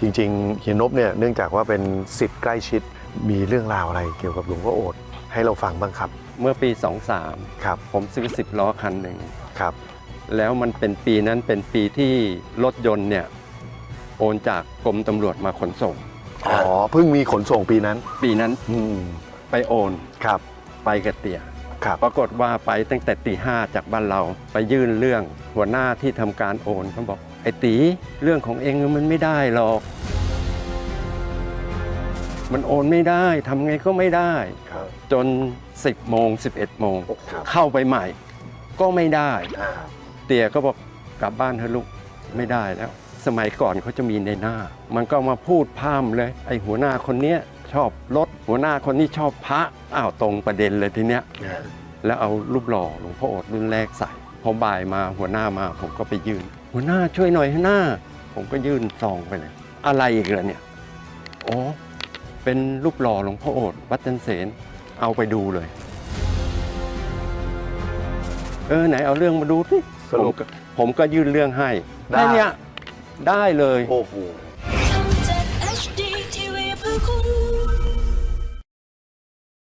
จริงๆเฮียนบเนี่ยเนื่องจากว่าเป็นสิทธิ์ใกล้ชิดมีเรื่องราวอะไรเกี่ยวกับหลวงพ่อโอษฐ์ให้เราฟังบ้างครับ เมื่อปีครับ23ผมซื้อสิบล้อคันหนึ่งครับ แล้วมันเป็นปีนั้นเป็นปีที่รถยนต์เนี่ยโอนจากกรมตำรวจมาขนส่ง อ๋อเพิ่งมีขนส่งปีนั้น ปีนั้นอืมไปโอนครับไปกระเตียครับปรากฏว่าไปตั้งแต่ตีห้าจากบ้านเราไปยื่นเรื่องหัวหน้าที่ทำการโอนเขาบอก ไอ้ตีเรื่องของเองมันไม่ได้หรอก มันโอนไม่ได้ทำไงก็ไม่ได้ ครับจน 10โมง11โมงครับเข้าไปใหม่ ก็ไม่ได้ อ่าเตียก็บอกกลับบ้านเถอะลูกไม่ได้แล้ว สมัยก่อนเขาจะมีในหน้า มันก็มาพูดพร่ำเลย ไอ้หัวหน้าคนเนี้ยชอบรถหัวหน้าคนนี้ชอบพระอ้าวตรงประเด็นเลยทีเนี้ยแล้วเอารูปหล่อหลวงพ่อโอษฐ์รุ่นแรกใส่พอบ่ายมาหัวหน้ามาผมก็ไปยื่น หัวหน้าช่วยหน่อยหัวหน้า ผมก็ยื่นซองไปเลย อะไรอีกล่ะเนี่ยอ๋อเป็นรูปหล่อหลวงพ่อโอษฐ์วัดจันเสนเอาไปดูเลย เออไหนเอาเรื่องมาดูสิสรุป ผมก็ผมก็ยื่นเรื่องให้ได้ แค่เนี้ยได้เลย โอ้โหทำจาก HD TV เพื่อคุณ